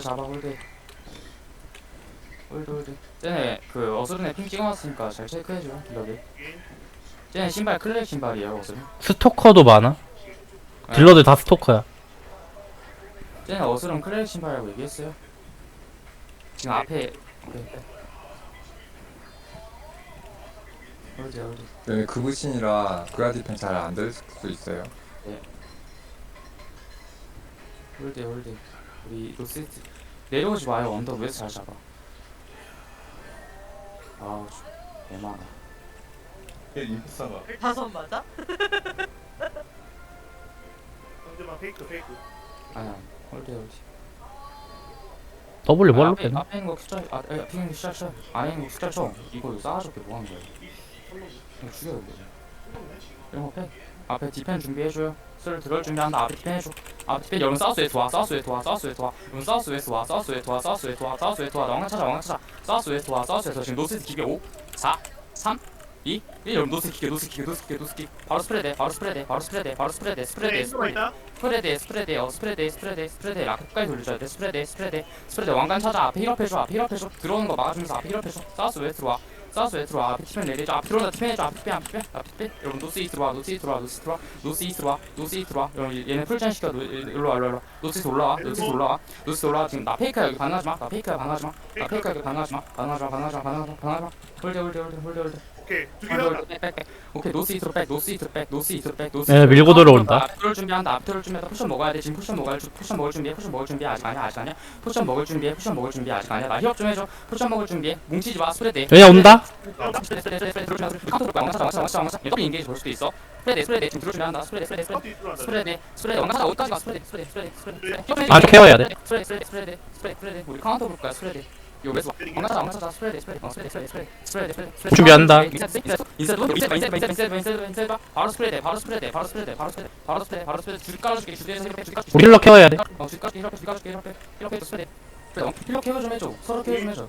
잡아 홀드 홀드 홀드 쟤네 그 어스른에 핑 찍어놨으니까 잘 체크해줘 딜러들. 쟤네 신발 클레 신발이에요 어스른 스토커도 많아. 딜러들 다 스토커야. 쟤네 어스른 클레 신발이라고 얘기했어요. 지금 앞에. 오케이 홀드 홀드 네, 그부신이라 그라디펜 잘 안 될 수도 있어요. 홀드 홀드 우리 로스트 내려오지 마요. 언덕 위에서 잘 잡아. 아우 개많아 걔 인프사가. 다섯 맞아? 상대방 페이크 페이크. 아니 아니 홀드 홀드 W 뭘로 앞에, 빼나? 앞에 있는 거 숫자 아 에, 앞에 있는 거 숫자 쳐. 안에 있는 거 숫자 쳐. 이거 싸가지게 뭐 하는 거야. 이거 죽여야 돼. 이런 거 패 앞에 디펜 준비해줘요. 슬 들어올 준비한다. 앞에 디펜 해줘 앞에 디펜 여러분 사우스에 도와 사우스에 도와 사우스에 도와 여러분 사우스에 도와 사우스에 도와 사우스에 도와 사우스에 도와 왕관 찾아 왕관 찾아 사우스에 도와 사우스에서 지금 노스 기계 5 4 3 2 1 여러분 노스 기계 노스 기계 노스 기계 노스 기계 바로 스프레드 바로 스프레드 바로 스프레드 바로 스프레드 스프레드 스프레드 스프레드 스프레드 어 스프레드 스프레드 스프레드 라켓까지 돌려줘야 돼 스프레드 스프레드 스프레드 왕관 찾아 앞에 힐업해줘 앞에 힐업해줘 들어오는 거 막아주면서 앞에 힐업해줘 사우스 왜 들어와 사우스 왜 들어와. 앞에 티펜 내리줘 앞에 들어온다. 티펜 해줘 앞에 티펜 앞에 티펜 앞에 여러분 노스 이스트 와. 노스 이스트 와. 노스 이스트 와. 노스 이스트 와. 노스 이스트 와. 여러분 얘네 풀전 시켜 노- 일로 와 일로 와, 노스 이스트 올라와. 노스 이스트 올라와. 노스 이스트 올라와. 지금 나 페이크야. 여기 반하지 마나 페이크야. 반하지 마나 페이크야. 여기 반하지 마. 반하지 마. 반하지 마. 반하지 마. 홀드 홀드 홀드 홀드 홀드 오케이 두개 홀드, 나왔다 홀드, 백, 백, 백. 오케이 노스 이스트로 백 노스 이스트로 백 노스 이스트로 백 노스 네, 이스트로 밀고 백. 들어온다. 앞으로 준비한다 앞으로 준비한다 포션 먹어야 돼 지금 포션 먹을 주- 포션 먹을 준비해 포션 먹을 준비해 아직 아니야 아직 아니야 포션 먹을 준비해 포션 먹을 준비해 아직 아니야 나 힐업 좀 해줘 포션 먹을 준비해 뭉치지 마 스프레드 얘네 온다? 스프레드 스프레드 스프레드 들어주면 카운터 볼까 왕차 왕차 왕차 왕차 더블 인게이지 볼 수도 있어 스프레드 스프레드 지금 들어주면 한다 스프레드 스프레드 스프레드 들어간다 스프레드 스프레드 왕차 어디까지 가 스프레드 스프레드 스프레드 스프레드 스프레드 아, 케어해야 돼. 스프레드 스프레드 스프레드 스프레드 스프레드 우리 카운터 볼까 스프레드 요 준비한다. 우리 힐러 케어해야 돼. 이렇게 해줘 좀 해줘 서로 케어 좀 해줘